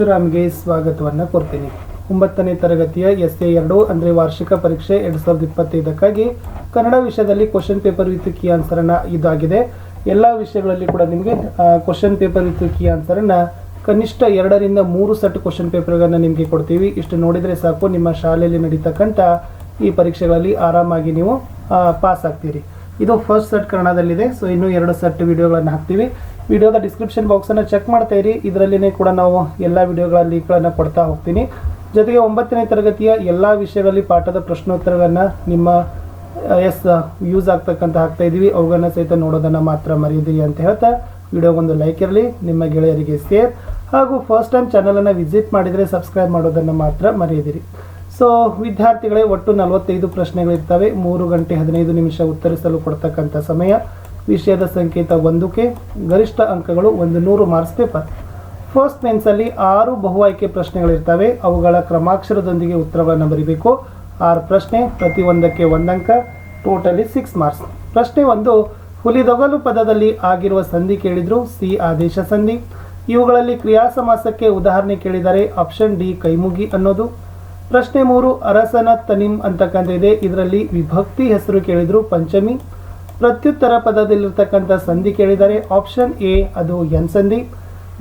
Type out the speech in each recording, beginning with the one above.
ಪರಶುರಾಮ್ಗೆ ಸ್ವಾಗತವನ್ನು ಕೊಡ್ತೀನಿ ಒಂಬತ್ತನೇ ತರಗತಿಯ ಎಸ್ ಎ ಎರಡು ಅಂದರೆ ವಾರ್ಷಿಕ ಪರೀಕ್ಷೆ ಎರಡು ಸಾವಿರದ ಇಪ್ಪತ್ತೈದಕ್ಕಾಗಿ ಕನ್ನಡ ವಿಷಯದಲ್ಲಿ ಕ್ವಶನ್ ಪೇಪರ್ ವಿತ್ ಇದಾಗಿದೆ. ಎಲ್ಲ ವಿಷಯಗಳಲ್ಲಿ ಕೂಡ ನಿಮಗೆ ಕ್ವಶನ್ ಪೇಪರ್ ವಿತ್ ಕನಿಷ್ಠ ಎರಡರಿಂದ ಮೂರು ಸೆಟ್ ಕ್ವಶನ್ ಪೇಪರ್ಗಳನ್ನು ನಿಮಗೆ ಕೊಡ್ತೀವಿ. ಇಷ್ಟು ನೋಡಿದರೆ ಸಾಕು, ನಿಮ್ಮ ಶಾಲೆಯಲ್ಲಿ ನಡೀತಕ್ಕಂಥ ಈ ಪರೀಕ್ಷೆಗಳಲ್ಲಿ ಆರಾಮಾಗಿ ನೀವು ಪಾಸ್ ಆಗ್ತೀರಿ. ಇದು ಫಸ್ಟ್ ಸೆಟ್ ಕನ್ನಡದಲ್ಲಿದೆ ಸೊ ಇನ್ನೂ ಎರಡು ಸೆಟ್ ವಿಡಿಯೋಗಳನ್ನು ಹಾಕ್ತೀವಿ. ವಿಡಿಯೋದ ಡಿಸ್ಕ್ರಿಪ್ಷನ್ ಬಾಕ್ಸನ್ನು ಚೆಕ್ ಮಾಡ್ತಾ ಇರಿ. ಇದರಲ್ಲಿನೇ ಕೂಡ ನಾವು ಎಲ್ಲ ವಿಡಿಯೋಗಳ ಲಿಂಕ್ಗಳನ್ನು ಕೊಡ್ತಾ ಹೋಗ್ತೀನಿ. ಜೊತೆಗೆ ಒಂಬತ್ತನೇ ತರಗತಿಯ ಎಲ್ಲ ವಿಷಯಗಳಲ್ಲಿ ಪಾಠದ ಪ್ರಶ್ನೋತ್ತರಗಳನ್ನು ನಿಮ್ಮ ಎಸ್ ಯೂಸ್ ಆಗ್ತಕ್ಕಂಥ ಆಗ್ತಾ ಇದ್ದೀವಿ ಅವುಗಳನ್ನ ಸಹಿತ ನೋಡೋದನ್ನು ಮಾತ್ರ ಮರೆಯದಿರಿ ಅಂತ ಹೇಳ್ತಾ ವಿಡಿಯೋಗೊಂದು ಲೈಕ್ ಇರಲಿ, ನಿಮ್ಮ ಗೆಳೆಯರಿಗೆ ಶೇರ್ ಹಾಗೂ ಫಸ್ಟ್ ಟೈಮ್ ಚಾನಲನ್ನು ವಿಸಿಟ್ ಮಾಡಿದರೆ ಸಬ್ಸ್ಕ್ರೈಬ್ ಮಾಡೋದನ್ನು ಮಾತ್ರ ಮರೆಯದಿರಿ. ಸೊ ವಿದ್ಯಾರ್ಥಿಗಳೇ ಒಟ್ಟು ನಲವತ್ತೈದು ಪ್ರಶ್ನೆಗಳಿರ್ತವೆ. ಮೂರು ಗಂಟೆ ಹದಿನೈದು ನಿಮಿಷ ಉತ್ತರಿಸಲು ಕೊಡ್ತಕ್ಕಂಥ ಸಮಯ. ವಿಷಯದ ಸಂಕೇತ ಒಂದಕ್ಕೆ ಗರಿಷ್ಠ ಅಂಕಗಳು ಒಂದು ನೂರು ಮಾರ್ಕ್ಸ್ ಪೇಪರ್. ಫಸ್ಟ್ ಮೆನ್ಸಲ್ಲಿ ಆರು ಬಹು ಆಯ್ಕೆ ಪ್ರಶ್ನೆಗಳಿರ್ತವೆ. ಅವುಗಳ ಕ್ರಮಾಕ್ಷರದೊಂದಿಗೆ ಉತ್ತರಗಳನ್ನು ಬರೀಬೇಕು. ಆರು ಪ್ರಶ್ನೆ, ಪ್ರತಿ ಒಂದಕ್ಕೆ ಒಂದಂಕ ಟೋಟಲಿ ಸಿಕ್ಸ್ ಮಾರ್ಕ್ಸ್. ಪ್ರಶ್ನೆ ಒಂದು ಹುಲಿದೊಗಲು ಪದದಲ್ಲಿ ಆಗಿರುವ ಸಂಧಿ ಕೇಳಿದ್ರು, ಸಿ ಆದೇಶ ಸಂಧಿ. ಇವುಗಳಲ್ಲಿ ಕ್ರಿಯಾ ಸಮಾಸಕ್ಕೆ ಉದಾಹರಣೆ ಕೇಳಿದರೆ ಆಪ್ಷನ್ ಡಿ ಕೈಮುಗಿ ಅನ್ನೋದು. ಪ್ರಶ್ನೆ ಮೂರು, ಅರಸನ ತನಿಮ್ ಅಂತಕ್ಕಂಥ ಇದೆ ಇದರಲ್ಲಿ ವಿಭಕ್ತಿ ಹೆಸರು ಕೇಳಿದ್ರು, ಪಂಚಮಿ. ಪ್ರತ್ಯುತ್ತರ ಪದದಲ್ಲಿರ್ತಕ್ಕಂಥ ಸಂಧಿ ಕೇಳಿದರೆ ಆಪ್ಷನ್ ಎ, ಅದು ಎನ್ ಸಂಧಿ.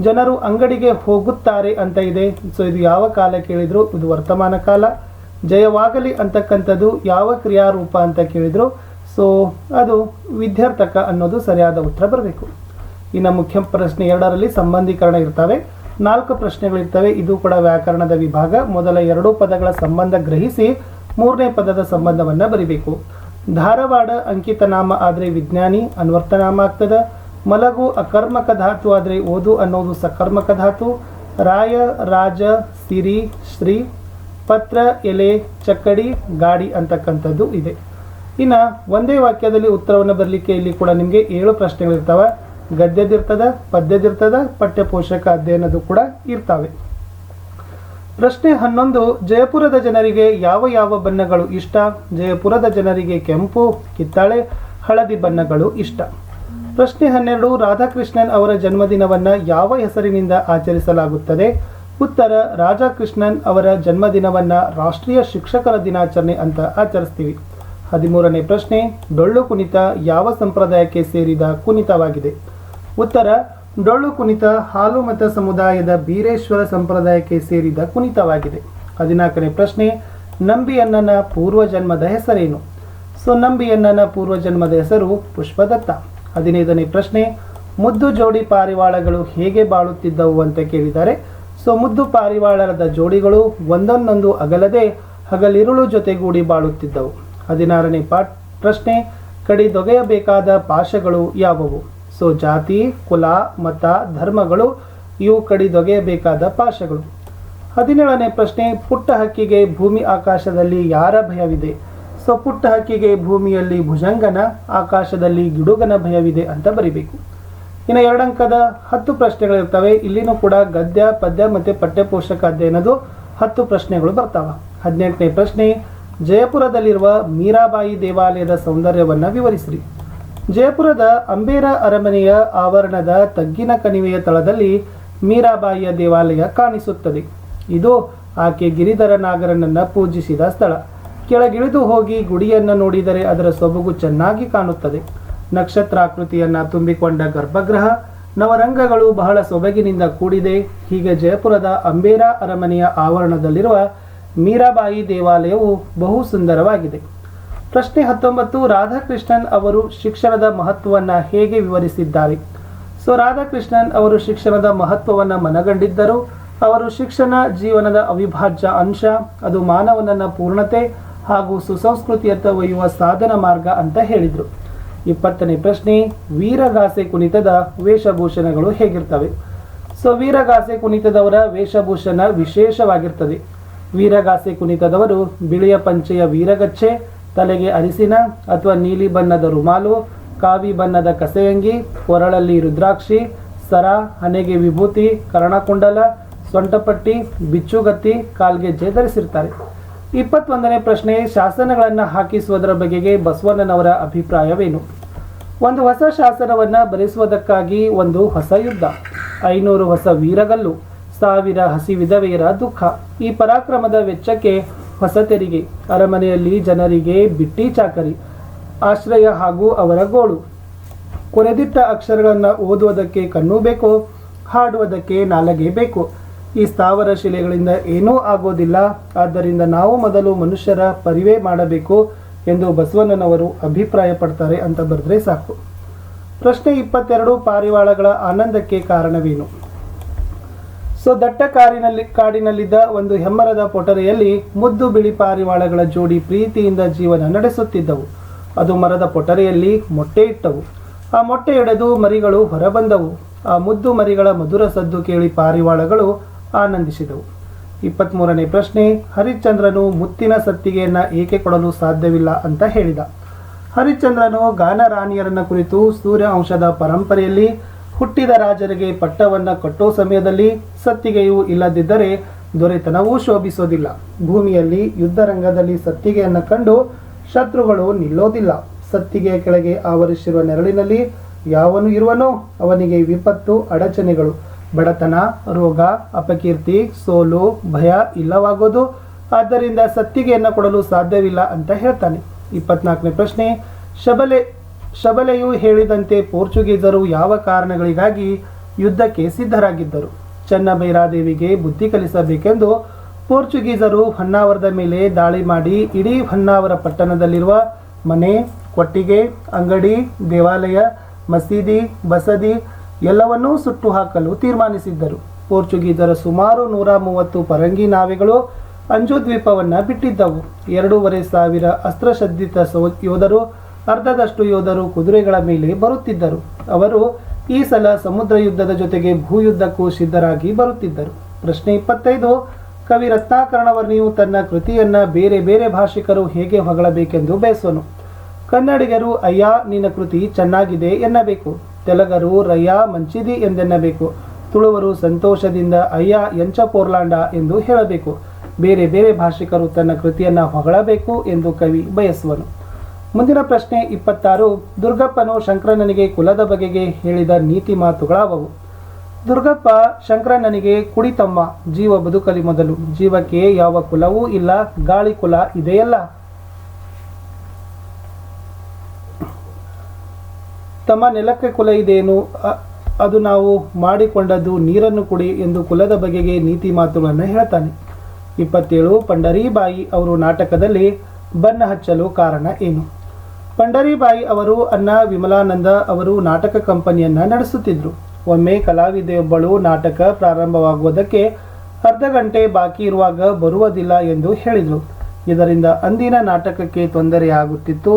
ಜನರು ಅಂಗಡಿಗೆ ಹೋಗುತ್ತಾರೆ ಅಂತ ಇದೆ. ಸೊ ಇದು ಯಾವ ಕಾಲ ಕೇಳಿದ್ರು? ಇದು ವರ್ತಮಾನ ಕಾಲ. ಜಯವಾಗಲಿ ಅಂತಕ್ಕಂಥದ್ದು ಯಾವ ಕ್ರಿಯಾರೂಪ ಅಂತ ಕೇಳಿದ್ರು? ಸೊ ಅದು ವಿದ್ಯಾರ್ಥಕ ಅನ್ನೋದು ಸರಿಯಾದ ಉತ್ತರ ಬರಬೇಕು. ಇನ್ನು ಮುಖ್ಯ ಪ್ರಶ್ನೆ ಎರಡರಲ್ಲಿ ಸಂಬಂಧೀಕರಣ ಇರ್ತವೆ. ನಾಲ್ಕು ಪ್ರಶ್ನೆಗಳಿರ್ತವೆ. ಇದು ಕೂಡ ವ್ಯಾಕರಣದ ವಿಭಾಗ. ಮೊದಲ ಎರಡೂ ಪದಗಳ ಸಂಬಂಧ ಗ್ರಹಿಸಿ ಮೂರನೇ ಪದದ ಸಂಬಂಧವನ್ನು ಬರಿಬೇಕು. ಧಾರವಾಡ ಅಂಕಿತ ನಾಮ ಆದರೆ ವಿಜ್ಞಾನಿ ಅನ್ವರ್ತನಾಮ ಆಗ್ತದ ಮಲಗು ಅಕರ್ಮಕ ಧಾತು ಆದರೆ ಓದು ಅನ್ನೋದು ಸಕರ್ಮಕ ಧಾತು. ರಾಯ, ರಾಜ, ಸಿರಿ, ಶ್ರೀ, ಪತ್ರ, ಎಲೆ, ಚಕ್ಕಡಿ, ಗಾಡಿ ಅಂತಕ್ಕಂಥದ್ದು ಇದೆ. ಇನ್ನು ಒಂದೇ ವಾಕ್ಯದಲ್ಲಿ ಉತ್ತರವನ್ನು ಬರಲಿಕ್ಕೆ ಇಲ್ಲಿ ಕೂಡ ನಿಮಗೆ ಏಳು ಪ್ರಶ್ನೆಗಳಿರ್ತವೆ. ಗದ್ಯದಿರ್ತದ, ಪದ್ಯದಿರ್ತದ, ಪಠ್ಯಪೋಷಕ ಅಧ್ಯಯನದು ಕೂಡ ಇರ್ತವೆ. ಪ್ರಶ್ನೆ ಹನ್ನೊಂದು, ಜಯಪುರದ ಜನರಿಗೆ ಯಾವ ಯಾವ ಬಣ್ಣಗಳು ಇಷ್ಟ? ಜಯಪುರದ ಜನರಿಗೆ ಕೆಂಪು, ಕಿತ್ತಾಳೆ, ಹಳದಿ ಬಣ್ಣಗಳು ಇಷ್ಟ. ಪ್ರಶ್ನೆ ಹನ್ನೆರಡು, ರಾಧಾಕೃಷ್ಣನ್ ಅವರ ಜನ್ಮದಿನವನ್ನು ಯಾವ ಹೆಸರಿನಿಂದ ಆಚರಿಸಲಾಗುತ್ತದೆ? ಉತ್ತರ, ರಾಧಾಕೃಷ್ಣನ್ ಅವರ ಜನ್ಮದಿನವನ್ನು ರಾಷ್ಟ್ರೀಯ ಶಿಕ್ಷಕರ ದಿನಾಚರಣೆ ಅಂತ ಆಚರಿಸ್ತೀವಿ. ಹದಿಮೂರನೇ ಪ್ರಶ್ನೆ, ಡೊಳ್ಳು ಕುಣಿತ ಯಾವ ಸಂಪ್ರದಾಯಕ್ಕೆ ಸೇರಿದ ಕುಣಿತವಾಗಿದೆ? ಉತ್ತರ ಡೊಳ್ಳು ಕುಣಿತ, ಹಾಲು ಮತ ಸಮುದಾಯದ ಬೀರೇಶ್ವರ ಸಂಪ್ರದಾಯಕ್ಕೆ ಸೇರಿದ ಕುಣಿತವಾಗಿದೆ. ಹದಿನಾಲ್ಕನೇ ಪ್ರಶ್ನೆ ನಂಬಿ ನಂಬಿಯಣ್ಣನ ಪೂರ್ವಜನ್ಮದ ಹೆಸರೇನು? ಸೊ ನಂಬಿ ನಂಬಿಯಣ್ಣನ ಪೂರ್ವಜನ್ಮದ ಹೆಸರು ಪುಷ್ಪದತ್ತ. ಹದಿನೈದನೇ ಪ್ರಶ್ನೆ, ಮುದ್ದು ಜೋಡಿ ಪಾರಿವಾಳಗಳು ಹೇಗೆ ಬಾಳುತ್ತಿದ್ದವು ಅಂತ ಕೇಳಿದ್ದಾರೆ. ಸೊ, ಮುದ್ದು ಪಾರಿವಾಳದ ಜೋಡಿಗಳು ಒಂದೊಂದೊಂದು ಅಗಲದೆ ಹಗಲಿರುಳು ಜೊತೆಗೂಡಿ ಬಾಳುತ್ತಿದ್ದವು. ಹದಿನಾರನೇ ಪಾಠ, ಪ್ರಶ್ನೆ, ಕಡಿದೊಗೆಯಬೇಕಾದ ಪಾಶಗಳು ಯಾವುವು? ಸೊ ಜಾತಿ, ಕುಲ, ಮತ, ಧರ್ಮಗಳು ಇವು ಕಡಿದೊಗೆಯಬೇಕಾದ ಪಾಶಗಳು. ಹದಿನೇಳನೇ ಪ್ರಶ್ನೆ, ಪುಟ್ಟ ಹಕ್ಕಿಗೆ ಭೂಮಿ ಆಕಾಶದಲ್ಲಿ ಯಾರ ಭಯವಿದೆ? ಸೊ ಪುಟ್ಟ ಹಕ್ಕಿಗೆ ಭೂಮಿಯಲ್ಲಿ ಭುಜಂಗನ, ಆಕಾಶದಲ್ಲಿ ಗಿಡುಗನ ಭಯವಿದೆ ಅಂತ ಬರಿಬೇಕು. ಇನ್ನು ಎರಡಂಕದ ಹತ್ತು ಪ್ರಶ್ನೆಗಳಿರ್ತವೆ. ಇಲ್ಲಿನೂ ಕೂಡ ಗದ್ಯ, ಪದ್ಯ ಮತ್ತು ಪಠ್ಯಪೋಷಕ ಅಧ್ಯಯನದು ಹತ್ತು ಪ್ರಶ್ನೆಗಳು ಬರ್ತಾವ. ಹದಿನೆಂಟನೇ ಪ್ರಶ್ನೆ, ಜಯಪುರದಲ್ಲಿರುವ ಮೀರಾಬಾಯಿ ದೇವಾಲಯದ ಸೌಂದರ್ಯವನ್ನು ವಿವರಿಸಿರಿ. ಜಯಪುರದ ಅಂಬೇರ ಅರಮನೆಯ ಆವರಣದ ತಗ್ಗಿನ ಕಣಿವೆಯ ತಳದಲ್ಲಿ ಮೀರಾಬಾಯಿಯ ದೇವಾಲಯ ಕಾಣಿಸುತ್ತದೆ. ಇದು ಆಕೆ ಗಿರಿಧರ ನಾಗರನನ್ನು ಪೂಜಿಸಿದ ಸ್ಥಳ. ಕೆಳಗಿಳಿದು ಹೋಗಿ ಗುಡಿಯನ್ನು ನೋಡಿದರೆ ಅದರ ಸೊಬಗು ಚೆನ್ನಾಗಿ ಕಾಣುತ್ತದೆ. ನಕ್ಷತ್ರಾಕೃತಿಯನ್ನ ತುಂಬಿಕೊಂಡ ಗರ್ಭಗೃಹ, ನವರಂಗಗಳು ಬಹಳ ಸೊಬಗಿನಿಂದ ಕೂಡಿದೆ. ಹೀಗೆ ಜಯಪುರದ ಅಂಬೇರ ಅರಮನೆಯ ಆವರಣದಲ್ಲಿರುವ ಮೀರಾಬಾಯಿ ದೇವಾಲಯವು ಬಹು ಸುಂದರವಾಗಿದೆ ಪ್ರಶ್ನೆ ಹತ್ತೊಂಬತ್ತು, ರಾಧಾಕೃಷ್ಣನ್ ಅವರು ಶಿಕ್ಷಣದ ಮಹತ್ವವನ್ನು ಹೇಗೆ ವಿವರಿಸಿದ್ದಾರೆ? ಸೊ, ರಾಧಾಕೃಷ್ಣನ್ ಅವರು ಶಿಕ್ಷಣದ ಮಹತ್ವವನ್ನು ಮನಗಂಡಿದ್ದರು. ಅವರು ಶಿಕ್ಷಣ ಜೀವನದ ಅವಿಭಾಜ್ಯ ಅಂಶ, ಅದು ಮಾನವನನ್ನ ಪೂರ್ಣತೆ ಹಾಗೂ ಸುಸಂಸ್ಕೃತಿಯತ್ತ ಒಯ್ಯುವ ಸಾಧನ ಮಾರ್ಗ ಅಂತ ಹೇಳಿದರು. ಇಪ್ಪತ್ತನೇ ಪ್ರಶ್ನೆ, ವೀರಗಾಸೆ ಕುಣಿತದ ವೇಷಭೂಷಣಗಳು ಹೇಗಿರ್ತವೆ? ಸೊ, ವೀರಗಾಸೆ ಕುಣಿತದವರ ವೇಷಭೂಷಣ ವಿಶೇಷವಾಗಿರ್ತದೆ. ವೀರಗಾಸೆ ಕುಣಿತದವರು ಬಿಳಿಯ ಪಂಚೆಯ ವೀರಗಚ್ಚೆ ತಲೆಗೆ ಅರಿಸಿನ ಅಥವಾ ನೀಲಿ ಬಣ್ಣದ ರುಮಾಲು, ಕಾವಿ ಬಣ್ಣದ ಕಸೆಯಂಗಿ ಕೊರಳಲ್ಲಿ ರುದ್ರಾಕ್ಷಿ, ಸರ, ಹಣೆಗೆ ವಿಭೂತಿ, ಕರ್ಣಕುಂಡಲ, ಸೊಂಟಪಟ್ಟಿ, ಬಿಚ್ಚುಗತ್ತಿ, ಕಾಲ್ಗೆ ಧರಿಸಿರ್ತಾರೆ ಇಪ್ಪತ್ತೊಂದನೇ ಪ್ರಶ್ನೆ, ಶಾಸನಗಳನ್ನು ಹಾಕಿಸುವುದರ ಬಗೆಗೆ ಬಸವಣ್ಣನವರ ಅಭಿಪ್ರಾಯವೇನು? ಒಂದು ಹೊಸ ಶಾಸನವನ್ನು ಬರೆಸುವುದಕ್ಕಾಗಿ ಒಂದು ಹೊಸ ಯುದ್ಧ, ಐನೂರು ಹೊಸ ವೀರಗಲ್ಲು, ಸಾವಿರ ಹಸಿ ವಿಧವೆಯರ ದುಃಖ. ಈ ಪರಾಕ್ರಮದ ವೆಚ್ಚಕ್ಕೆ ಹೊಸ ತೆರಿಗೆ ಅರಮನೆಯಲ್ಲಿ ಜನರಿಗೆ ಬಿಟ್ಟಿ ಚಾಕರಿ, ಆಶ್ರಯ ಹಾಗೂ ಅವರ ಗೋಳು. ಕೊನೆದಿಟ್ಟ ಅಕ್ಷರಗಳನ್ನು ಓದುವುದಕ್ಕೆ ಕಣ್ಣು ಬೇಕು, ಹಾಡುವುದಕ್ಕೆ ನಾಲಗೆ ಬೇಕು. ಈ ಸ್ಥಾವರ ಶಿಲೆಗಳಿಂದ ಏನೂ ಆಗೋದಿಲ್ಲ, ಆದ್ದರಿಂದ ನಾವು ಮೊದಲು ಮನುಷ್ಯರ ಪರಿವೆ ಮಾಡಬೇಕು ಎಂದು ಬಸವಣ್ಣನವರು ಅಭಿಪ್ರಾಯ ಪಡ್ತಾರೆ ಅಂತ ಬರೆದ್ರೆ ಸಾಕು. ಪ್ರಶ್ನೆ ಇಪ್ಪತ್ತೆರಡು ಪಾರಿವಾಳಗಳ ಆನಂದಕ್ಕೆ ಕಾರಣವೇನು? ಸೊ ದಟ್ಟ ಕಾರಿನಲ್ಲಿ ಕಾಡಿನಲ್ಲಿದ್ದ ಒಂದು ಹೆಮ್ಮರದ ಪೊಟರೆಯಲ್ಲಿ ಮುದ್ದು ಬಿಳಿ ಪಾರಿವಾಳಗಳ ಜೋಡಿ ಪ್ರೀತಿಯಿಂದ ಜೀವನ ನಡೆಸುತ್ತಿದ್ದವು. ಅದು ಮರದ ಪೊಟರೆಯಲ್ಲಿ ಮೊಟ್ಟೆ ಇಟ್ಟವು. ಆ ಮೊಟ್ಟೆ ಎಡೆದು ಮರಿಗಳು ಹೊರಬಂದವು. ಆ ಮುದ್ದು ಮರಿಗಳ ಮಧುರ ಸದ್ದು ಕೇಳಿ ಪಾರಿವಾಳಗಳು ಆನಂದಿಸಿದವು. ಇಪ್ಪತ್ತ್ಮೂರನೇ ಪ್ರಶ್ನೆ, ಹರಿಶ್ಚಂದ್ರನು ಮುತ್ತಿನ ಸತ್ತಿಗೆಯನ್ನು ಏಕೆ ಕೊಡಲು ಸಾಧ್ಯವಿಲ್ಲ ಅಂತ ಹೇಳಿದ. ಹರಿಶ್ಚಂದ್ರನು ಗಾನ ರಾಣಿಯರನ್ನ ಕುರಿತು ಸೂರ್ಯ ಅಂಶದ ಪರಂಪರೆಯಲ್ಲಿ ಹುಟ್ಟಿದ ರಾಜರಿಗೆ ಪಟ್ಟವನ್ನ ಕಟ್ಟೋ ಸಮಯದಲ್ಲಿ ಸತ್ತಿಗೆಯೂ ಇಲ್ಲದಿದ್ದರೆ ದೊರೆತನವೂ ಶೋಭಿಸೋದಿಲ್ಲ. ಭೂಮಿಯಲ್ಲಿ ಯುದ್ಧ ರಂಗದಲ್ಲಿ ಸತ್ತಿಗೆಯನ್ನು ಕಂಡು ಶತ್ರುಗಳು ನಿಲ್ಲೋದಿಲ್ಲ. ಸತ್ತಿಗೆಯ ಕೆಳಗೆ ಆವರಿಸಿರುವ ನೆರಳಿನಲ್ಲಿ ಯಾವನು ಇರುವನೋ ಅವನಿಗೆ ವಿಪತ್ತು, ಅಡಚಣೆಗಳು, ಬಡತನ, ರೋಗ, ಅಪಕೀರ್ತಿ, ಸೋಲು, ಭಯ ಇಲ್ಲವಾಗೋದು. ಆದ್ದರಿಂದ ಸತ್ತಿಗೆಯನ್ನು ಕೊಡಲು ಸಾಧ್ಯವಿಲ್ಲ ಅಂತ ಹೇಳ್ತಾನೆ. ಇಪ್ಪತ್ನಾಲ್ಕನೇ ಪ್ರಶ್ನೆ, ಶಬಲೆ ಶಬಲೆಯು ಹೇಳಿದಂತೆ ಪೋರ್ಚುಗೀಸರು ಯಾವ ಕಾರಣಗಳಿಗಾಗಿ ಯುದ್ಧಕ್ಕೆ ಸಿದ್ಧರಾಗಿದ್ದರು? ಚನ್ನಬೈರಾದೇವಿಗೆ ಬುದ್ಧಿ ಕಲಿಸಬೇಕೆಂದು ಪೋರ್ಚುಗೀಸರು ಹೊನ್ನಾವರದ ಮೇಲೆ ದಾಳಿ ಮಾಡಿ ಇಡೀ ಹೊನ್ನಾವರ ಪಟ್ಟಣದಲ್ಲಿರುವ ಮನೆ, ಕೊಟ್ಟಿಗೆ, ಅಂಗಡಿ, ದೇವಾಲಯ, ಮಸೀದಿ, ಬಸದಿ ಎಲ್ಲವನ್ನೂ ಸುಟ್ಟು ಹಾಕಲು ತೀರ್ಮಾನಿಸಿದ್ದರು. ಪೋರ್ಚುಗೀಸರ ಸುಮಾರು ನೂರ ಮೂವತ್ತು ಪರಂಗಿ ನಾವೆಗಳು ಅಂಜು ದ್ವೀಪವನ್ನು ಬಿಟ್ಟಿದ್ದವು. ಎರಡೂವರೆ ಸಾವಿರ ಅಸ್ತ್ರಶದ್ಧಿತ ಸೋ ಯೋಧರು ಅರ್ಧದಷ್ಟು ಯೋಧರು ಕುದುರೆಗಳ ಮೇಲೆ ಬರುತ್ತಿದ್ದರು. ಅವರು ಈ ಸಲ ಸಮುದ್ರ ಯುದ್ಧದ ಜೊತೆಗೆ ಭೂಯುದ್ಧಕ್ಕೂ ಸಿದ್ಧರಾಗಿ ಬರುತ್ತಿದ್ದರು. ಪ್ರಶ್ನೆ ಇಪ್ಪತ್ತೈದು, ಕವಿ ರತ್ನಾಕರಣವರ್ಣಿಯು ತನ್ನ ಕೃತಿಯನ್ನ ಬೇರೆ ಬೇರೆ ಭಾಷಿಕರು ಹೇಗೆ ಹೊಗಳಬೇಕೆಂದು ಬಯಸೋನು? ಕನ್ನಡಿಗರು, ಅಯ್ಯ, ನಿನ್ನ ಕೃತಿ ಚೆನ್ನಾಗಿದೆ ಎನ್ನಬೇಕು. ತೆಲಗರು, ರಯ್ಯ, ಮಂಚಿದಿ ಎಂದೆನ್ನಬೇಕು. ತುಳುವರು, ಸಂತೋಷದಿಂದ ಅಯ್ಯ, ಎಂಚ ಪೋರ್ಲಾಂಡ ಎಂದು ಹೇಳಬೇಕು. ಬೇರೆ ಬೇರೆ ಭಾಷಿಕರು ತನ್ನ ಕೃತಿಯನ್ನು ಹೊಗಳಬೇಕು ಎಂದು ಕವಿ ಬಯಸುವನು. ಮುಂದಿನ ಪ್ರಶ್ನೆ ಇಪ್ಪತ್ತಾರು. ದುರ್ಗಪ್ಪನು ಶಂಕರನನಿಗೆ ಕುಲದ ಬಗೆಗೆ ಹೇಳಿದ ನೀತಿ ಮಾತುಗಳಾವವು. ದುರ್ಗಪ್ಪ ಶಂಕರಣ್ಣನಿಗೆ ಕುಡಿತಮ್ಮ, ಜೀವ ಬದುಕಲಿ ಮೊದಲು. ಜೀವಕ್ಕೆ ಯಾವ ಕುಲವೂ ಇಲ್ಲ, ಗಾಳಿ ಕುಲ ಇದೆಯಲ್ಲ? ತಮ್ಮ ನೆಲಕ್ಕೆ ಕುಲ ಇದೇನು? ಅದು ನಾವು ಮಾಡಿಕೊಂಡದ್ದು ನೀರನ್ನು ಕುಡಿ ಎಂದು ಕುಲದ ಬಗೆಗೆ ನೀತಿ ಮಾತುಗಳನ್ನು ಹೇಳ್ತಾನೆ. ಇಪ್ಪತ್ತೇಳು. ಪಂಡರೀಬಾಯಿ ಅವರು ನಾಟಕದಲ್ಲಿ ಬಣ್ಣ ಹಚ್ಚಲು ಕಾರಣ ಏನು? ಪಂಡರೀಬಾಯಿ ಅವರು ಅನ್ನ ವಿಮಲಾನಂದ ಅವರು ನಾಟಕ ಕಂಪನಿಯನ್ನು ನಡೆಸುತ್ತಿದ್ದರು ಒಮ್ಮೆ ಕಲಾವಿದೆಯೊಬ್ಬಳು ನಾಟಕ ಪ್ರಾರಂಭವಾಗುವುದಕ್ಕೆ ಅರ್ಧ ಗಂಟೆ ಬಾಕಿ ಇರುವಾಗ ಬರುವುದಿಲ್ಲ ಎಂದು ಹೇಳಿದರು. ಇದರಿಂದ ಅಂದಿನ ನಾಟಕಕ್ಕೆ ತೊಂದರೆಯಾಗುತ್ತಿತ್ತು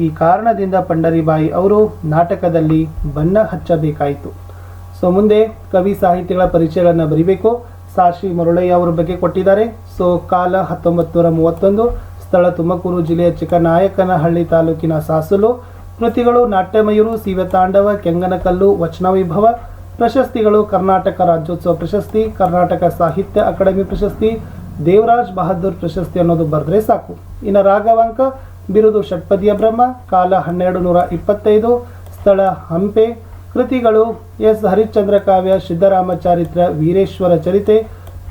ಈ ಕಾರಣದಿಂದ ಪಂಡರಿಬಾಯಿ ಅವರು ನಾಟಕದಲ್ಲಿ ಬಣ್ಣ ಹಚ್ಚಬೇಕಾಯಿತು. ಸೊ ಮುಂದೆ ಕವಿ ಸಾಹಿತ್ಯಗಳ ಪರಿಚಯಗಳನ್ನು ಬರೀಬೇಕು. ಸಾಶಿ ಮರುಳಯ್ಯ ಅವರ ಬಗ್ಗೆ ಕೊಟ್ಟಿದ್ದಾರೆ. ಸೊ ಕಾಲ ಹತ್ತೊಂಬತ್ತು ನೂರ ಮೂವತ್ತೊಂದು ಸ್ಥಳ ತುಮಕೂರು ಜಿಲ್ಲೆಯ ಚಿಕ್ಕನಾಯಕನಹಳ್ಳಿ ತಾಲೂಕಿನ ಸಾಸುಲು, ಕೃತಿಗಳು ನಾಟ್ಯಮಯೂರು ತಾಂಡವ, ಕೆಂಗನಕಲ್ಲು, ವಚನ ವಿಭವ, ಪ್ರಶಸ್ತಿಗಳು ಕರ್ನಾಟಕ ರಾಜ್ಯೋತ್ಸವ ಪ್ರಶಸ್ತಿ, ಕರ್ನಾಟಕ ಸಾಹಿತ್ಯ ಅಕಾಡೆಮಿ ಪ್ರಶಸ್ತಿ, ದೇವರಾಜ್ ಬಹದ್ದೂರ್ ಪ್ರಶಸ್ತಿ ಅನ್ನೋದು ಬರೆದ್ರೆ ಸಾಕು. ಇನ್ನು ರಾಘವಾಂಕ, ಬಿರುದು ಷಟ್ಪದಿಯ ಬ್ರಹ್ಮ, ಕಾಲ ಹನ್ನೆರಡು ನೂರ ಇಪ್ಪತ್ತೈದು, ಸ್ಥಳ ಹಂಪೆ, ಕೃತಿಗಳು ಎಸ್. ಹರಿಶ್ಚಂದ್ರ ಕಾವ್ಯ ಸಿದ್ದರಾಮ ಚಾರಿತ್ರ ವೀರೇಶ್ವರ ಚರಿತೆ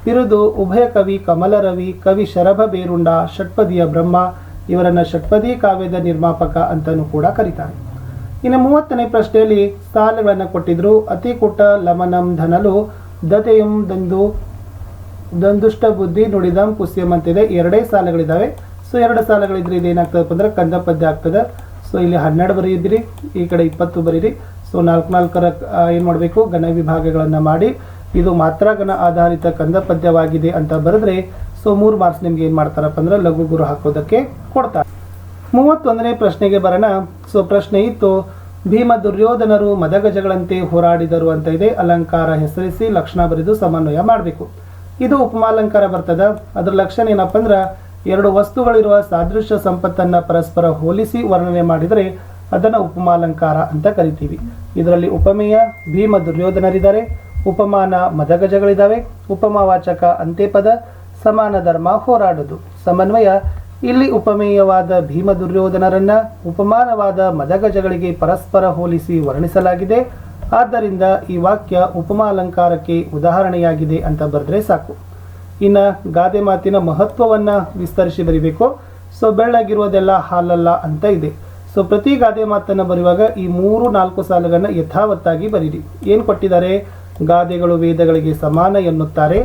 ಬಿರುದು ಉಭಯ ಕವಿ ಕಮಲರವಿ ಕವಿ ಶರಭ ಬೇರುಂಡ, ಷಟ್ಪದಿಯ ಬ್ರಹ್ಮ ಇವರನ್ನ ಷಟ್ಪದಿ ಕಾವ್ಯದ ನಿರ್ಮಾಪಕ ಅಂತಲೂ ಕೂಡ ಕರೀತಾರೆ. ಇನ್ನು ಮೂವತ್ತನೇ ಪ್ರಶ್ನೆಯಲ್ಲಿ ಸ್ಥಾನಗಳನ್ನು ಕೊಟ್ಟಿದ್ರು. ಅತಿಕುಟ, ಲಮನಂ, ಧನಲು, ದತೆಯಂ, ದಂದು, ದಂದುಷ್ಟ ಬುದ್ಧಿ, ನುಡಿದಂ ಕುಸ್ಯಂ ಅಂತಿದೆ. ಎರಡೇ ಸಾಲುಗಳಿದ್ದಾವೆ ಸೊ, ಎರಡು ಸಾಲಗಳಿದ್ರೆ ಇದೇನಾಗ್ತದಪ್ಪ ಅಂದ್ರೆ ಕಂದ ಪದ್ಯ ಆಗ್ತದೆ. ಸೊ, ಇಲ್ಲಿ ಹನ್ನೆರಡು ಬರೆಯಿದ್ರಿ ಈ ಕಡೆ ಇಪ್ಪತ್ತು ಬರೀರಿ. ಸೊ, ನಾಲ್ಕು ನಾಲ್ಕರ ಏನು ಮಾಡಬೇಕು? ಘನ ವಿಭಾಗಗಳನ್ನು ಮಾಡಿ ಇದು ಮಾತ್ರ ಘನ ಆಧಾರಿತ ಕಂದ ಪದ್ಯವಾಗಿದೆ ಅಂತ ಬರೆದ್ರೆ ಸೊ ಮೂರು ಮಾರ್ಕ್ಸ್ ನಿಮ್ಗೆ ಏನು ಮಾಡ್ತಾರಪ್ಪ ಅಂದ್ರೆ ಲಘು ಗುರು ಹಾಕೋದಕ್ಕೆ ಕೊಡ್ತಾರೆ. ಮೂವತ್ತೊಂದನೇ ಪ್ರಶ್ನೆಗೆ ಬರೋಣ. ಸೊ ಪ್ರಶ್ನೆ ಇತ್ತು, ಭೀಮ ದುರ್ಯೋಧನರು ಮದಗಜಗಳಂತೆ ಹೋರಾಡಿದರು ಅಂತ ಇದೆ. ಅಲಂಕಾರ ಹೆಸರಿಸಿ ಲಕ್ಷಣ ಬರೆದು ಸಮನ್ವಯ ಮಾಡಬೇಕು. ಇದು ಉಪಮಾಲಂಕಾರ ಬರ್ತದ. ಅದ್ರ ಲಕ್ಷಣ ಏನಪ್ಪ ಅಂದ್ರೆ, ಎರಡು ವಸ್ತುಗಳಿರುವ ಸಾದೃಶ್ಯ ಸಂಪತ್ತನ್ನ ಪರಸ್ಪರ ಹೋಲಿಸಿ ವರ್ಣನೆ ಮಾಡಿದರೆ ಅದನ್ನ ಉಪಮಾಲಂಕಾರ ಅಂತ ಕರಿತೀವಿ. ಇದರಲ್ಲಿ ಉಪಮೇಯ, ಭೀಮ ದುರ್ಯೋಧನರಿದ್ದಾರೆ. ಉಪಮಾನ ಮದಗಜಗಳಿದ್ದಾವೆ ಉಪಮಾವಾಚಕ ಅಂತ್ಯಪದ ಸಮಾನ ಧರ್ಮ ಹೋರಾಡುದು. ಸಮನ್ವಯ, ಇಲ್ಲಿ ಉಪಮೇಯವಾದ ಭೀಮ ದುರ್ಯೋಧನರನ್ನ ಉಪಮಾನವಾದ ಮದಗಜಗಳಿಗೆ ಪರಸ್ಪರ ಹೋಲಿಸಿ ವರ್ಣಿಸಲಾಗಿದೆ. ಆದ್ದರಿಂದ ಈ ವಾಕ್ಯ ಉಪಮಾ ಅಲಂಕಾರಕ್ಕೆ ಉದಾಹರಣೆಯಾಗಿದೆ ಅಂತ ಬರೆದ್ರೆ ಸಾಕು. ಇನ್ನು ಗಾದೆ ಮಾತಿನ ಮಹತ್ವವನ್ನ ವಿಸ್ತರಿಸಿ ಬರೀಬೇಕು. ಸೊ, ಬೆಳ್ಳಗಿರುವುದೆಲ್ಲ ಹಾಲಲ್ಲ ಅಂತ ಇದೆ. ಸೊ, ಪ್ರತಿ ಗಾದೆ ಮಾತನ್ನು ಬರೆಯುವಾಗ ಈ ಮೂರು ನಾಲ್ಕು ಸಾಲುಗಳನ್ನ ಯಥಾವತ್ತಾಗಿ ಬರೀರಿ. ಏನು ಕೊಟ್ಟಿದ್ದಾರೆ? ಗಾದೆಗಳು ವೇದಗಳಿಗೆ ಸಮಾನ ಎನ್ನುತ್ತಾರೆ.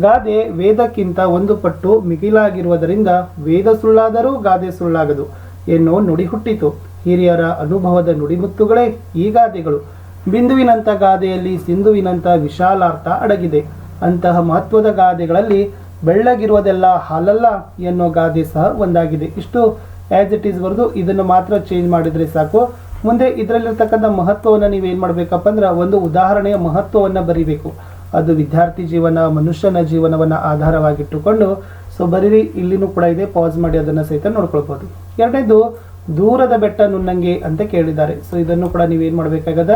ಗಾದೆ ವೇದಕ್ಕಿಂತ ಒಂದು ಪಟ್ಟು ಮಿಗಿಲಾಗಿರುವುದರಿಂದ ವೇದ ಸುಳ್ಳಾದರೂ ಗಾದೆ ಸುಳ್ಳಾಗದು ಎನ್ನುವ ನುಡಿ ಹುಟ್ಟಿತು. ಹಿರಿಯರ ಅನುಭವದ ನುಡಿಮುತ್ತುಗಳೇ ಈ ಗಾದೆಗಳು. ಬಿಂದುವಿನಂಥ ಗಾದೆಯಲ್ಲಿ ಸಿಂಧುವಿನಂಥ ವಿಶಾಲಾರ್ಥ ಅಡಗಿದೆ. ಅಂತಹ ಮಹತ್ವದ ಗಾದೆಗಳಲ್ಲಿ ಬೆಳ್ಳಗಿರುವುದೆಲ್ಲ ಹಾಲಲ್ಲ ಎನ್ನೋ ಗಾದೆ ಸಹ ಒಂದಾಗಿದೆ. ಇಷ್ಟು ಆ್ಯಸ್ ಇಟ್ ಈಸ್ ಬರೆದು ಇದನ್ನು ಮಾತ್ರ ಚೇಂಜ್ ಮಾಡಿದರೆ ಸಾಕು. ಮುಂದೆ ಇದರಲ್ಲಿರ್ತಕ್ಕಂಥ ಮಹತ್ವವನ್ನು ನೀವೇನು ಮಾಡಬೇಕಪ್ಪ ಅಂದ್ರೆ ಒಂದು ಉದಾಹರಣೆಯ ಮಹತ್ವವನ್ನು ಬರಿಬೇಕು. ಅದು ವಿದ್ಯಾರ್ಥಿ ಜೀವನ, ಮನುಷ್ಯನ ಜೀವನವನ್ನು ಆಧಾರವಾಗಿಟ್ಟುಕೊಂಡು, ಸೊ ಬರೀರಿ, ಇಲ್ಲಿನೂ ಕೂಡ ಇದೆ ಪಾಸ್ ಮಾಡಿ ಅದನ್ನು ಸಹಿತ ನೋಡ್ಕೊಳ್ಬೋದು. ಎರಡನೇದು, ದೂರದ ಬೆಟ್ಟ ನುನ್ನಂಗೆ ಅಂತ ಕೇಳಿದ್ದಾರೆ. ಸೊ ಇದನ್ನು ಕೂಡ ನೀವೇನು ಮಾಡಬೇಕಾಗದ,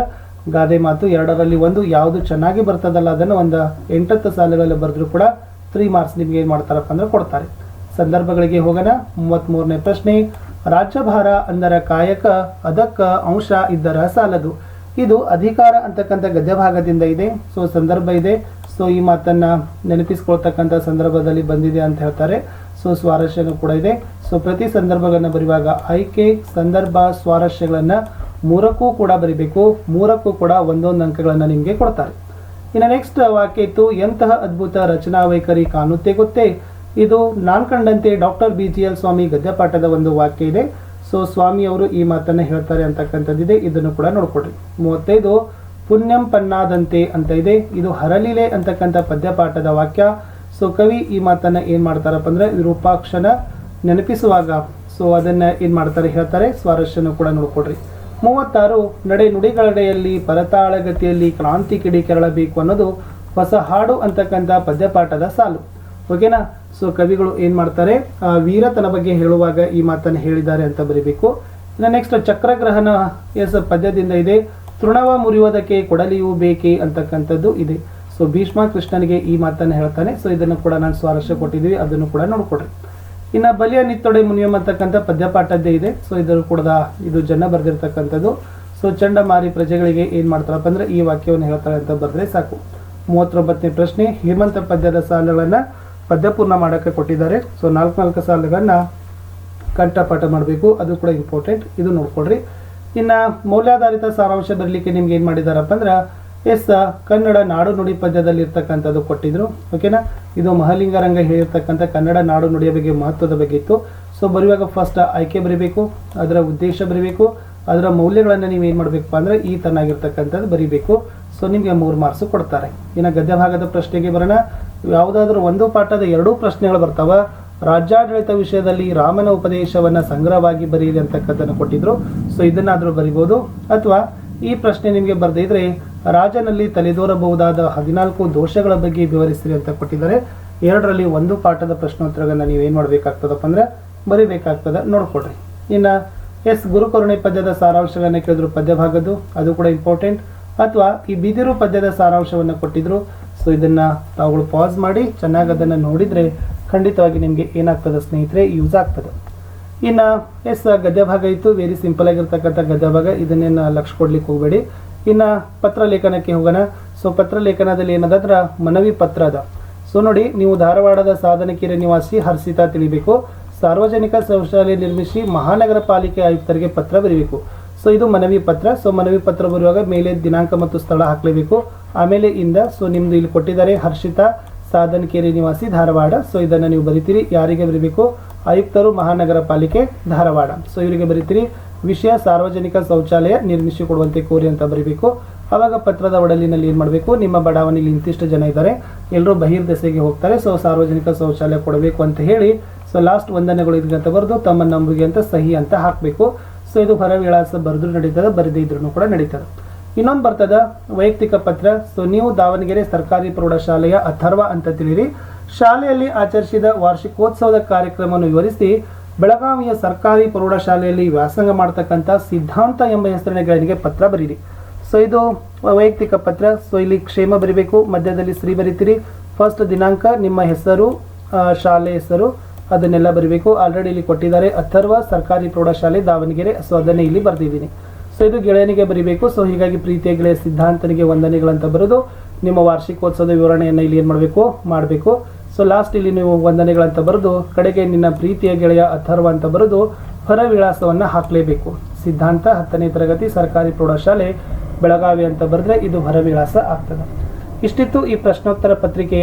ಗಾದೆ ಮಾತು ಎರಡರಲ್ಲಿ ಒಂದು, ಯಾವುದು ಚೆನ್ನಾಗಿ ಬರ್ತದಲ್ಲ ಅದನ್ನು ಒಂದು ಎಂಟತ್ತು ಸಾಲುಗಳಲ್ಲಿ ಬರೆದ್ರು ಕೂಡ ತ್ರೀ ಮಾರ್ಕ್ಸ್ ನಿಮ್ಗೆ ಏನು ಮಾಡ್ತಾರಪ್ಪ ಅಂದ್ರೆ ಕೊಡ್ತಾರೆ. ಸಂದರ್ಭಗಳಿಗೆ ಹೋಗೋಣ ಮೂವತ್ತ್ಮೂರನೇ ಪ್ರಶ್ನೆ ರಾಜ್ಯಭಾರ ಅಂದರ ಕಾಯಕ, ಅದಕ್ಕ ಅಂಶ ಇದ್ದರ ಸಾಲದು ಇದು ಅಧಿಕಾರ ಅಂತಕ್ಕಂಥ ಗದ್ಯಭಾಗದಿಂದ ಇದೆ. ಸೊ, ಸಂದರ್ಭ ಇದೆ. ಸೊ, ಈ ಮಾತನ್ನ ನೆನಪಿಸ್ಕೊಳ್ತಕ್ಕಂಥ ಸಂದರ್ಭದಲ್ಲಿ ಬಂದಿದೆ ಅಂತ ಹೇಳ್ತಾರೆ. ಸೊ, ಸ್ವಾರಸ್ಯನೂ ಕೂಡ ಇದೆ. ಸೊ, ಪ್ರತಿ ಸಂದರ್ಭಗಳನ್ನು ಬರೆಯುವಾಗ ಆಯ್ಕೆ, ಸಂದರ್ಭ, ಸ್ವಾರಸ್ಯಗಳನ್ನು ಮೂರಕ್ಕೂ ಕೂಡ ಬರಿಬೇಕು. ಮೂರಕ್ಕೂ ಕೂಡ ಒಂದೊಂದು ಅಂಕಗಳನ್ನು ನಿಮಗೆ ಕೊಡ್ತಾರೆ. ಇನ್ನು ನೆಕ್ಸ್ಟ್ ವಾಕ್ಯ ಇತ್ತು, ಎಂತಹ ಅದ್ಭುತ ರಚನಾ ವೈಖರಿ ಕಾಣುತ್ತೆ ಗೊತ್ತೇ? ಇದು ನಾನು ಕಂಡಂತೆ doctor B G L Swamy ಗದ್ಯಪಾಠದ ಒಂದು ವಾಕ್ಯ ಇದೆ. ಸೊ ಸ್ವಾಮಿ ಅವರು ಈ ಮಾತನ್ನ ಹೇಳ್ತಾರೆ ಅಂತಕ್ಕಂಥದ್ದಿದೆ. ಇದನ್ನು ಕೂಡ ನೋಡ್ಕೊಡ್ರಿ ಮೂವತ್ತೈದು, ಪುಣ್ಯಂ ಪನ್ನಾದಂತೆ ಅಂತ ಇದೆ. ಇದು ಹರಲಿಲೆ ಅಂತಕ್ಕಂಥ ಪದ್ಯಪಾಠದ ವಾಕ್ಯ. ಸೊ ಕವಿ ಈ ಮಾತನ್ನ ಏನು ಮಾಡ್ತಾರಪ್ಪ ಅಂದ್ರೆ ರೂಪಾಕ್ಷನ ನೆನಪಿಸುವಾಗ ಸೊ ಅದನ್ನ ಏನು ಮಾಡ್ತಾರೆ ಹೇಳ್ತಾರೆ, ಸ್ವಾರಸ್ಯನು ಕೂಡ ನೋಡ್ಕೊಡ್ರಿ ಮೂವತ್ತಾರು, ನಡೆ ನುಡಿಗಳಡೆಯಲ್ಲಿ, ಪರತಾಳಗತಿಯಲ್ಲಿ ಕ್ರಾಂತಿ ಕಿಡಿ ಕೆರಳಬೇಕು ಅನ್ನೋದು ಹೊಸ ಹಾಡು ಅಂತಕ್ಕಂಥ ಪದ್ಯಪಾಠದ ಸಾಲು. ಓಕೆನಾ ಸೊ ಕವಿಗಳು ಏನು ಮಾಡ್ತಾರೆ? ವೀರತನ ಬಗ್ಗೆ ಹೇಳುವಾಗ ಈ ಮಾತನ್ನು ಹೇಳಿದ್ದಾರೆ ಅಂತ ಬರೀಬೇಕು. ಇನ್ನು ನೆಕ್ಸ್ಟ್ ಚಕ್ರಗ್ರಹಣ ಎಸ್, ಪದ್ಯದಿಂದ ಇದೆ. ತೃಣವ ಮುರಿಯುವುದಕ್ಕೆ ಕೊಡಲಿಯೂ ಬೇಕೇ ಅಂತಕ್ಕಂಥದ್ದು ಇದೆ. ಸೊ ಭೀಷ್ಮ ಕೃಷ್ಣನಿಗೆ ಈ ಮಾತನ್ನು ಹೇಳ್ತಾನೆ. ಸೊ ಇದನ್ನು ಕೂಡ ನಾನು ಸ್ವಾರಸ್ಯ ಕೊಟ್ಟಿದ್ದೀವಿ. ಅದನ್ನು ಕೂಡ ನೋಡ್ಕೊಡ್ರಿ. ಇನ್ನು ಬಲಿಯ ನಿತ್ತೊಡೆ ಮುನಿಯಂ ಅಂತಕ್ಕಂಥ ಪದ್ಯಪಾಠದ್ದೇ ಇದೆ. ಸೊ ಇದನ್ನು ಕೂಡ ಇದು ಜನ ಬರೆದಿರ್ತಕ್ಕಂಥದ್ದು. ಸೊ ಚಂಡಮಾರಿ ಪ್ರಜೆಗಳಿಗೆ ಏನು ಮಾಡ್ತಾರಪ್ಪ ಅಂದ್ರೆ ಈ ವಾಕ್ಯವನ್ನು ಹೇಳ್ತಾರೆ ಅಂತ ಬರೆದ್ರೆ ಸಾಕು. ಮೂವತ್ತೊಂಬತ್ತನೇ ಪ್ರಶ್ನೆ, ಹೇಮಂತ ಪದ್ಯದ ಸಾಲುಗಳನ್ನ ಪದ್ಯಪೂರ್ಣ ಮಾಡೋಕ್ಕೆ ಕೊಟ್ಟಿದ್ದಾರೆ. ಸೊ ನಾಲ್ಕು ನಾಲ್ಕು ಸಾಲುಗಳನ್ನ ಕಂಠಪಾಠ ಮಾಡಬೇಕು. ಅದು ಕೂಡ ಇಂಪಾರ್ಟೆಂಟ್ ಇದು ನೋಡ್ಕೊಳ್ರಿ. ಇನ್ನು ಮೌಲ್ಯಾಧಾರಿತ ಸಾರಾಂಶ ಬರಲಿಕ್ಕೆ ನಿಮ್ಗೆ ಏನು ಮಾಡಿದಾರಪ್ಪ ಅಂದ್ರೆ, ಎಸ್, ಕನ್ನಡ ನಾಡು ನುಡಿ ಪದ್ಯದಲ್ಲಿ ಇರ್ತಕ್ಕಂಥದ್ದು ಕೊಟ್ಟಿದ್ರು. ಓಕೆನಾ ಇದು ಮಹಲಿಂಗರಂಗ ಹೇಳಿರ್ತಕ್ಕಂಥ ಕನ್ನಡ ನಾಡು ನುಡಿಯ ಬಗ್ಗೆ ಮಹತ್ವದ ಬಗ್ಗೆ ಇತ್ತು. ಸೊ ಬರೆಯುವಾಗ ಫಸ್ಟ್ ಆಯ್ಕೆ ಬರೀಬೇಕು, ಅದರ ಉದ್ದೇಶ ಬರೀಬೇಕು, ಅದರ ಮೌಲ್ಯಗಳನ್ನು ನೀವು ಏನು ಮಾಡಬೇಕಪ್ಪ ಅಂದ್ರೆ ಈ ತನ್ನಾಗಿರ್ತಕ್ಕಂಥದ್ದು ಬರೀಬೇಕು. ಸೊ ನಿಮಗೆ ಮೂರು ಮಾರ್ಕ್ಸು ಕೊಡ್ತಾರೆ. ಇನ್ನು ಗದ್ಯ ಭಾಗದ ಪ್ರಶ್ನೆಗೆ ಬರೋಣ. ಯಾವುದಾದ್ರೂ ಒಂದು ಪಾಠದ ಎರಡೂ ಪ್ರಶ್ನೆಗಳು ಬರ್ತಾವ? ರಾಜ್ಯಾಡಳಿತ ವಿಷಯದಲ್ಲಿ ರಾಮನ ಉಪದೇಶವನ್ನ ಸಂಗ್ರಹವಾಗಿ ಬರೀರಿ ಅಂತಕ್ಕಂಥದ್ದನ್ನು ಕೊಟ್ಟಿದ್ರು. ಸೊ ಇದನ್ನಾದರೂ ಬರಿಬೋದು. ಅಥವಾ ಈ ಪ್ರಶ್ನೆ ನಿಮಗೆ ಬರೆದಿದ್ರೆ ರಾಜನಲ್ಲಿ ತಲೆದೋರಬಹುದಾದ ಹದಿನಾಲ್ಕು ದೋಷಗಳ ಬಗ್ಗೆ ವಿವರಿಸಿರಿ ಅಂತ ಕೊಟ್ಟಿದ್ದಾರೆ. ಎರಡರಲ್ಲಿ ಒಂದು ಪಾಠದ ಪ್ರಶ್ನೋತ್ತರಗಳನ್ನ ನೀವು ಏನು ಮಾಡಬೇಕಾಗ್ತದಪ್ಪ ಅಂದ್ರೆ ಬರಿಬೇಕಾಗ್ತದ. ನೋಡ್ಕೊಡ್ರಿ ಇನ್ನ ಎಸ್ ಗುರುಕರುಣೆ ಪದ್ಯದ ಸಾರಾಂಶವನ್ನ ಕೇಳಿದ್ರು ಪದ್ಯ ಭಾಗದ್ದು ಅದು ಕೂಡ ಇಂಪಾರ್ಟೆಂಟ್ ಅಥವಾ ಈ ಬಿದಿರು ಪದ್ಯದ ಸಾರಾಂಶವನ್ನು ಕೊಟ್ಟಿದ್ರು. ಸೊ ಇದನ್ನು ತಾವುಗಳು ಪಾಸ್ ಮಾಡಿ ಚೆನ್ನಾಗಿ ಅದನ್ನು ನೋಡಿದರೆ ಖಂಡಿತವಾಗಿ ನಿಮಗೆ ಏನಾಗ್ತದೆ ಸ್ನೇಹಿತರೆ ಯೂಸ್ ಆಗ್ತದೆ. ಇನ್ನು ಎಸ್ ಗದ್ಯ ಭಾಗ ಇತ್ತು. ವೆರಿ ಸಿಂಪಲ್ ಆಗಿರ್ತಕ್ಕಂಥ ಗದ್ಯ ಭಾಗ. ಇದನ್ನೇನು ಲಕ್ಷ ಕೊಡ್ಲಿಕ್ಕೆ ಹೋಗಬೇಡಿ. ಇನ್ನು, ಪತ್ರ ಲೇಖನಕ್ಕೆ ಹೋಗೋಣ. ಸೊ ಪತ್ರ ಲೇಖನದಲ್ಲಿ ಏನದಂದ್ರೆ? ಮನವಿ ಪತ್ರ ಅದ. ಸೊ ನೋಡಿ, ನೀವು ಧಾರವಾಡದ ಸಾಧನಕೆರೆ ನಿವಾಸಿ ಹರ್ಷಿತಾ ತಿಳಿಬೇಕು. ಸಾರ್ವಜನಿಕ ಶೌಚಾಲಯ ನಿರ್ಮಿಸಿ ಮಹಾನಗರ ಪಾಲಿಕೆ ಆಯುಕ್ತರಿಗೆ ಪತ್ರ ಬರೀಬೇಕು. ಸೊ ಇದು ಮನವಿ ಪತ್ರ. ಸೊ ಮನವಿ ಪತ್ರ ಬರುವಾಗ ಮೇಲೆ ದಿನಾಂಕ ಮತ್ತು ಸ್ಥಳ ಹಾಕಲೇಬೇಕು. ಆಮೇಲೆ ಇಂದ ಸೊ ನಿಮ್ದು ಇಲ್ಲಿ ಕೊಟ್ಟಿದ್ದಾರೆ ಹರ್ಷಿತಾ ಸಾಧನಕೆರೆ ನಿವಾಸಿ ಧಾರವಾಡ. ಸೊ ಇದನ್ನು ನೀವು ಬರಿತೀರಿ. ಯಾರಿಗೆ ಬರೀಬೇಕು? ಆಯುಕ್ತರು, ಮಹಾನಗರ ಪಾಲಿಕೆ, ಧಾರವಾಡ. ಸೊ ಇವರಿಗೆ ಬರೀತೀರಿ. ವಿಷಯ ಸಾರ್ವಜನಿಕ ಶೌಚಾಲಯ ನಿರ್ಮಿಸಿ ಕೊಡುವಂತೆ ಕೋರಿ ಅಂತ ಬರೀಬೇಕು. ಅವಾಗ ಪತ್ರದ ಒಡಲಿನಲ್ಲಿ ಏನು ಮಾಡಬೇಕು? ನಿಮ್ಮ ಬಡಾವಣೆಯಲ್ಲಿ ಇಂತಿಷ್ಟು ಜನ ಇದ್ದಾರೆ. ಎಲ್ಲರೂ ಬಹಿರ್ದೆಸೆಗೆ ಹೋಗ್ತಾರೆ. ಸೊ ಸಾರ್ವಜನಿಕ ಶೌಚಾಲಯ ಕೊಡಬೇಕು ಅಂತ ಹೇಳಿ ಸೊ ಲಾಸ್ಟ್ ವಂದನೆಗಳು ಅಂತ ಬರೆದು ತಮ್ಮ ನಂಬಿಕೆ ಅಂತ ಸಹಿ ಅಂತ ಹಾಕಬೇಕು. ಸೊ ಇದು ಹೊರ ವಿಳಾಸ ಬರೆದ್ರು ನಡೀತದೆ, ಬರದೇ ಇದ್ರೂ ಕೂಡ ನಡೀತದೆ. ಇನ್ನೊಂದು ಬರ್ತದ ವೈಯಕ್ತಿಕ ಪತ್ರ. ಸೊ ನೀವು ದಾವಣಗೆರೆ ಸರ್ಕಾರಿ ಪ್ರೌಢಶಾಲೆಯ ಅಥರ್ವ ಅಂತ ತಿಳಿರಿ. ಶಾಲೆಯಲ್ಲಿ ಆಚರಿಸಿದ ವಾರ್ಷಿಕೋತ್ಸವದ ಕಾರ್ಯಕ್ರಮವನ್ನು ವಿವರಿಸಿ ಬೆಳಗಾವಿಯ ಸರ್ಕಾರಿ ಪ್ರೌಢಶಾಲೆಯಲ್ಲಿ ವ್ಯಾಸಂಗ ಮಾಡ್ತಕ್ಕಂಥ ಸಿದ್ಧಾಂತ ಎಂಬ ಹೆಸರಿನ ಪತ್ರ ಬರೀರಿ. ಸೊ ಇದು ವೈಯಕ್ತಿಕ ಪತ್ರ. ಸೊ ಇಲ್ಲಿ ಕ್ಷೇಮ ಬರಿಬೇಕು. ಮಧ್ಯದಲ್ಲಿ ಶ್ರೀ ಬರಿತೀರಿ. ಫಸ್ಟ್ ದಿನಾಂಕ, ನಿಮ್ಮ ಹೆಸರು ಶಾಲೆ ಹೆಸರು, ಅದನ್ನೆಲ್ಲ ಬರಿಬೇಕು. ಆಲ್ರೆಡಿ ಇಲ್ಲಿ ಕೊಟ್ಟಿದ್ದಾರೆ ಅಥರ್ವ ಸರ್ಕಾರಿ ಪ್ರೌಢಶಾಲೆ ದಾವಣಗೆರೆ. ಸೊ ಅದನ್ನೇ ಇಲ್ಲಿ ಬರೆದಿದ್ದೀನಿ. ಸೊ ಇದು ಗೆಳೆಯನಿಗೆ ಬರೀಬೇಕು. ಸೊ ಹೀಗಾಗಿ ಪ್ರೀತಿಯ ಗೆಳೆಯ ಸಿದ್ಧಾಂತನಿಗೆ ವಂದನೆಗಳಂತ ಬರೆದು ನಿಮ್ಮ ವಾರ್ಷಿಕೋತ್ಸವದ ವಿವರಣೆಯನ್ನು ಇಲ್ಲಿ ಏನು ಮಾಡಬೇಕು? ಮಾಡಬೇಕು. ಸೊ ಲಾಸ್ಟ್ ಇಲ್ಲಿ ನೀವು ವಂದನೆಗಳಂತ ಬರೆದು, ಕಡೆಗೆ ನಿನ್ನ ಪ್ರೀತಿಯ ಗೆಳೆಯ ಅಥರ್ವ ಅಂತ ಬರೆದು ಹೊರ ವಿಳಾಸವನ್ನು ಹಾಕಲೇಬೇಕು. ಸಿದ್ಧಾಂತ ಹತ್ತನೇ ತರಗತಿ, ಸರ್ಕಾರಿ ಪ್ರೌಢಶಾಲೆ, ಬೆಳಗಾವಿ ಅಂತ ಬರೆದ್ರೆ ಇದು ಹೊರ ವಿಳಾಸ ಆಗ್ತದೆ. ಇಷ್ಟಿತ್ತು ಈ ಪ್ರಶ್ನೋತ್ತರ ಪತ್ರಿಕೆಯ